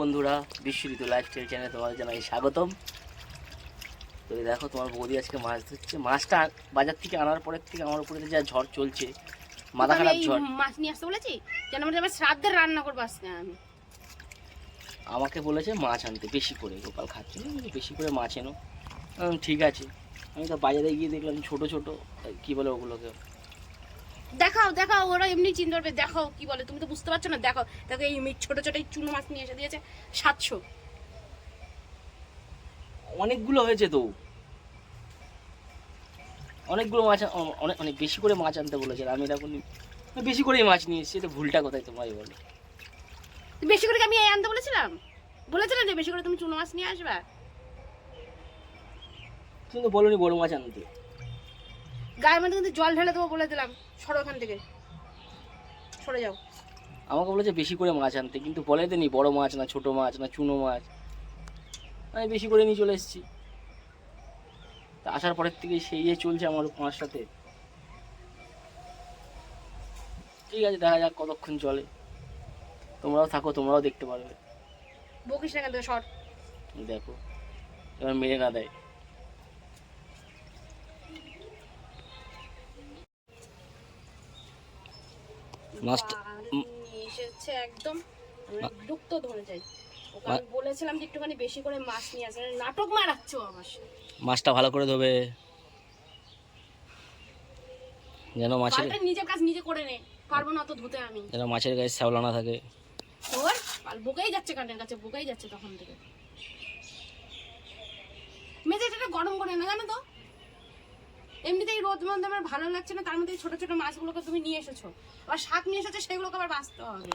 বন্ধুরা বিশ্বজিৎ লাইফস্টাইল চ্যানেলে তোমাদের জানাই স্বাগতম। তো দেখো তোমার বৌদি আজকে মাছ ধরছে। মাছটা বাজার থেকে আনার পরের থেকে আমার উপরে যা ঝড় চলছে মাথা খারাপ ঝড়। মাছ নিয়ে আসতে বলেছি? যেন আমার শ্রাদ্ধের রান্না করব আজকে আমি। আমাকে বলেছে মাছ আনতে বেশি করে গোপাল খাচ্ছে। বেশি করে মাছ এনো। ঠিক আছে। আমি তো বাজারে গিয়ে দেখলাম ছোট ছোট কি বলে ওগুলোকে? দেখাও দেখাও ওরা এমনি চিন্তা করবে দেখাও কি বলে তুমি তো বুঝতে পারছ না দেখো দেখো এই ছোট ছোট এই চুনো মাছ নিয়ে এসে দিয়েছে সাতশো। অনেকগুলো হয়েছে তো। অনেকগুলো মাছ অনেক অনেক বেশি করে মাছ আনতে বলেছে আমি তখন বেশি করেই মাছ নিয়ে এসেছি তো ভুলটা কোথায় তোমার বলো। বেশি করে কি আমি এই আনতে বলেছিলাম? বলেছিলাম যে বেশি করে তুমি চুনো মাছ নিয়ে আসবে। তুমি তো বলোনি বড় মাছ আনতে। গায়ের মধ্যে কিন্তু জল ঢেলে দেবো বলে দিলাম। সরো ওখান থেকে। সরে যাও। আমাকে বলেছে বেশি করে মাছ আনতে কিন্তু বলে দেনি বড় মাছ না ছোট মাছ না চুনো মাছ। আমি বেশি করে নিয়ে চলে এসেছি। তা আসার পরের থেকে সেই ইয়ে চলছে আমার মার সাথে। ঠিক আছে দেখা যাক কতক্ষণ চলে। তোমরাও থাকো তোমরাও দেখতে পারবে। বকিস না কেন সর। দেখো। এবার মেরে না দেয়। মাছটা এসেছে একদম মা- ডুবতো ধরে যাই। আমি বলেছিলাম যে একটুখানি বেশি করে মাছ নিয়ে আসবে। নাটক মারাচ্ছ আমার মাছটা ভালো করে ধোবে। যেন মাছের নিজের কাজ নিজে করে নে। পারব না তো ধুতে আমি। যেন মাছের গায়ে শ্যাওলা না থাকে। পাল বোকাই যাচ্ছে কানের কাছে বোকাই যাচ্ছে তখন থেকে। মেঝেটা গরম করে না জানো তো? এমনিতেই রোদ মধ্যে আমার ভালো লাগছে না তার মধ্যে ছোট ছোট মাছগুলোকে তুমি নিয়ে এসেছ। আবার শাক নিয়ে এসেছ সেগুলোকে আবার বাঁচতে হবে।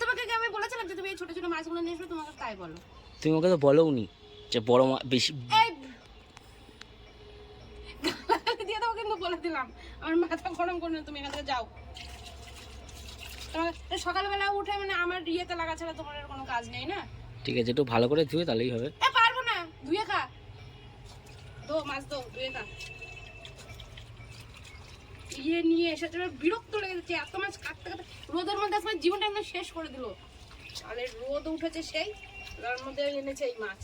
তোমাকে আমি বলেছিলাম যে তুমি এই ছোট ছোট মাছগুলো নিয়ে এসো তোমাকে তাই বলো। তুমি ওকে তো বলোনি যে বড় মাছ বেশি দিয়ে দাও কিন্তু বলে দিলাম। আমার মাথা গরম করে না তুমি এখান থেকে যাও। তোমার- সকালবেলা উঠে মানে আমার ইয়েতে লাগা ছাড়া তোমার কোনো কাজ নেই না? ঠিক আছে একটু ভালো করে ধুয়ে তাহলেই হবে। এ পারব না ধুয়ে খা। দো, মাছ দো ইয়ে নিয়ে আমার বিরক্ত লেগে যাচ্ছে, এত মাছ কাটতে কাটতে। রোদের মধ্যে আজকে জীবনটা একদম শেষ করে দিল। আর রোদ উঠেছে সেই, তার মধ্যে এনেছে এই মাছ।